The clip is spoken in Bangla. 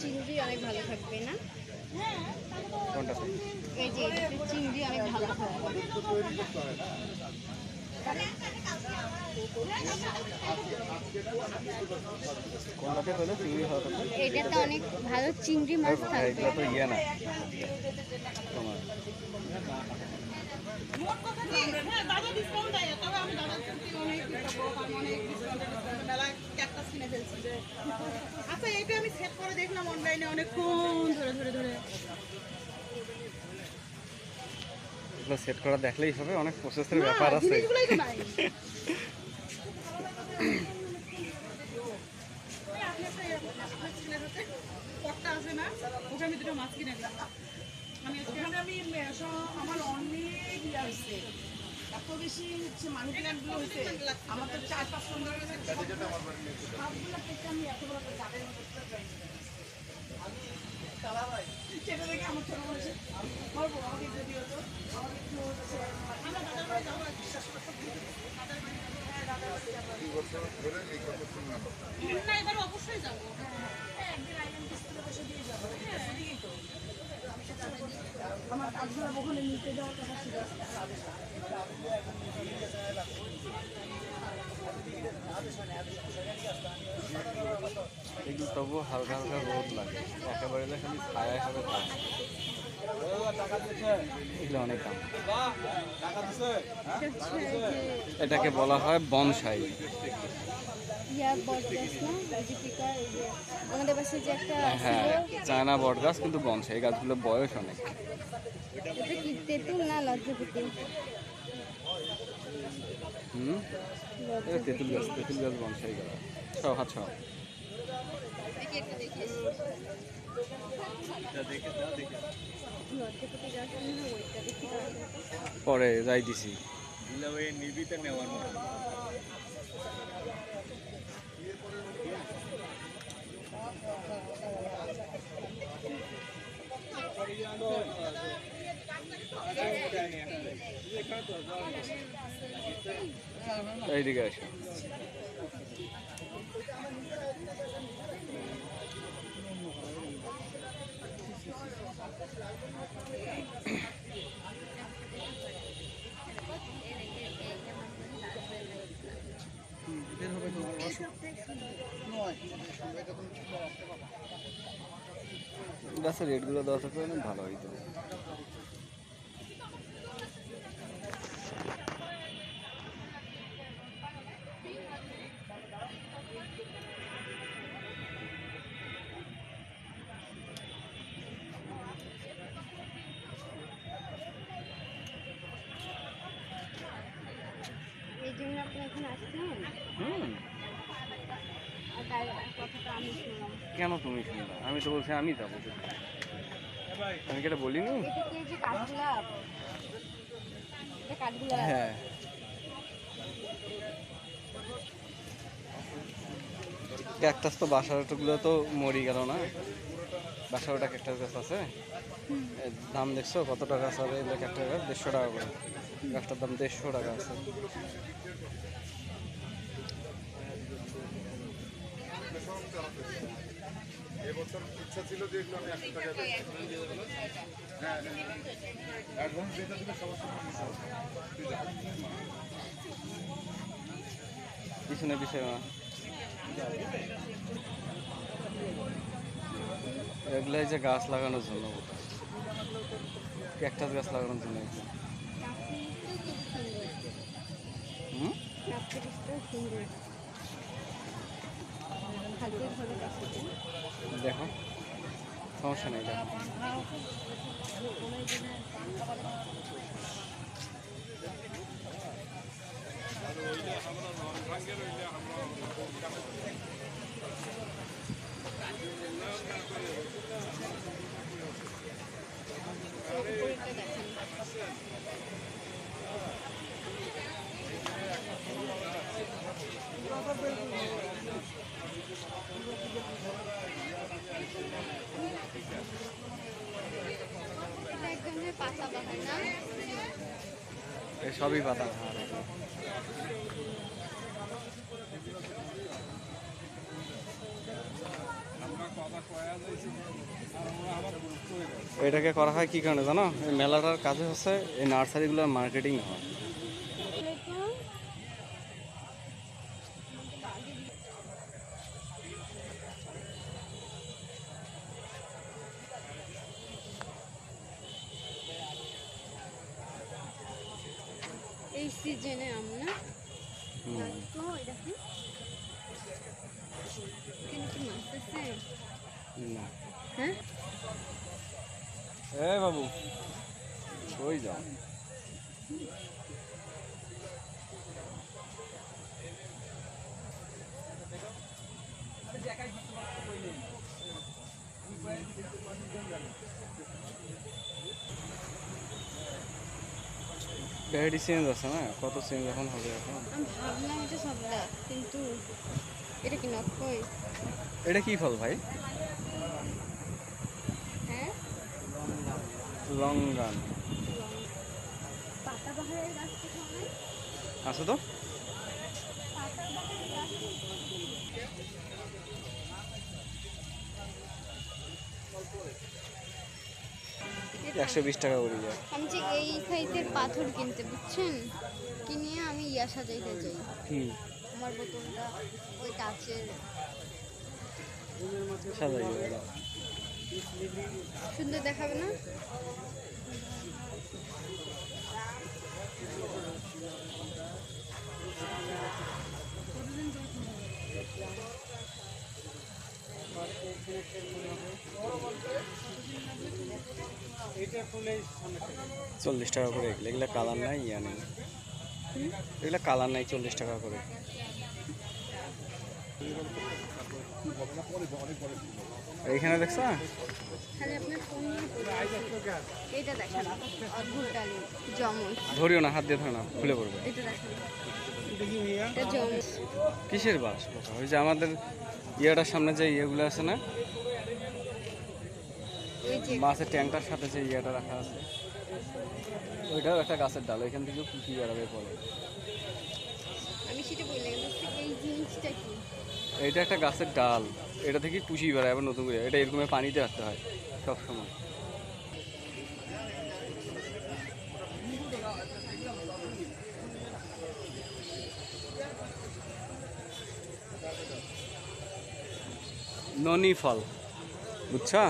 চিংড়ি অনেক ভালো থাকবে না? হ্যাঁ এই যে চিংড়ি অনেক ভালো থাকবে। কোনটাতে হলে? চিংড়ি এটাতে অনেক ভালো চিংড়ি মাছ থাকবে এগুলো তো ইয়ে না। তোমার মোট কথা কি হ্যাঁ দাদা ডিসকাউন্ট দেয় তবে আমি দাদার প্রতি অনেক অনেক ডিসকাউন্ট মেলায় ক্যাকটাস কিনে ফেলছি আচ্ছা এইটা আমি সেট করে দেখলাম অনলাইনে অনেকক্ষণ ধরে ধরে ধরে এগুলো সেট করা দেখলেই হবে অনেক প্রসেসের ব্যাপার আছে। এত বেশি হচ্ছে মানি প্ল্যান্টগুলো হয়েছে আমার তো চার পাঁচ পনেরো সবগুলো আমি এত বড় একটা গাড়ির মতো একটা পাইনি। সেটা দেখে আমার ছোট বলেছে বলব আমাকে যদি হতো আমাকে একটু হচ্ছে আমরা দাদার বাড়ি যাব আর বিশ্বাস করতে দাদার বাড়ি হ্যাঁ দাদার বাড়ি যাব না এবার অবশ্যই যাব হ্যাঁ একদিন আইলাম কিস্তিতে বসে দিয়ে যাব হ্যাঁ এদিকেই তো আমি তবুও হালকা হালকা রোদ লাগে একেবারে না খালি ছায়া হিসাবে থাকে এগুলো অনেক দাম। এটাকে বলা হয় বনসাই। হ্যাঁ চায়না বট গাছ কিন্তু বনসাই গাছগুলো বয়স অনেক। এটা তেঁতুল না হুম? তেঁতুল গাছ তেঁতুল গাছ বনসাই গাছ। সব হাত সব পরে যাই দিছি। এইদিকে আসো। গাছের রেটগুলো দেওয়া থাকলে ভালো হইতো। জন্য আপনি এখানে আসছেন? হুম। কেন তুমি শুনবা আমি তো বলছি আমি যাব। আমি কি এটা বলিনি? হ্যাঁ। ক্যাকটাস তো বাসাটাগুলো তো মরি গেল না। বাসা ওটা ক্যাকটাস গাছ আছে। দাম দেখছ? কত টাকা আছে? ক্যাকটাস গাছ দেড়শো টাকা করে। গাছটার দাম দেড়শো টাকা আছে। এবছর ইচ্ছা ছিল যে এগুলো আমি একশো টাকা হ্যাঁ অ্যাডভান্স যেটা দিলে সমস্যা পিছনে পিছনে। না এগুলো যে গাছ লাগানোর জন্য। ক্যাকটাস গাছ লাগানোর জন্য। হুম? দেখো সমস্যা নেই দেখো। ওইটা আমরা সবই পাতা। এটাকে করা হয় কি কারণে জানো? মেলাটার কাজে হচ্ছে এই নার্সারিগুলোর মার্কেটিং হয় এই সিজনে আম না তো এটা কি এখানে মাছ আছে? না। হ্যাঁ? এ বাবু কই যাও। ভ্যারাইটি চেঞ্জ আছে না? কত চেঞ্জ এখন হবে এখন? ভাবলাম এটা সবটা কিন্তু এটা কি নকই এটা কি ফল ভাই? হ্যাঁ? লঙ্গান। গাছ আছে তো? গাছ একশো বিশ টাকা করে যায়। আমি যে এই সাইজের পাথর কিনতে বুঝছেন? কিনে আমি ইয়া সাজাইতে যাই হুম। আমার বোতলটা ওই কাচের। সাজাই সুন্দর দেখাবে না? চল্লিশ টাকা করে এগুলো। এগুলো কালার নাই ইয়া নেই। এগুলো কালার নাই চল্লিশ টাকা করে। এইখানে দেখছ? ধরিও না হাত দিয়ে ধরে না খুলে পড়বে। কিসের বাস? ওই যে আমাদের ইয়েটার সামনে যে ইয়েগুলো আছে না মাছের ট্যাঙ্কটার সাথে যে ইয়েটা রাখা আছে ওইটাও একটা গাছের ডাল ওইখান থেকেও কুকি বেড়াবে পড়ে আমি সেটা এই জিনিসটা কি? এইটা একটা গাছের ডাল এটা থেকে পুষি বেড়ায় আবার নতুন করে এটা এরকম পানিতে রাখতে হয় সব সময় ননি ফল বুঝছা?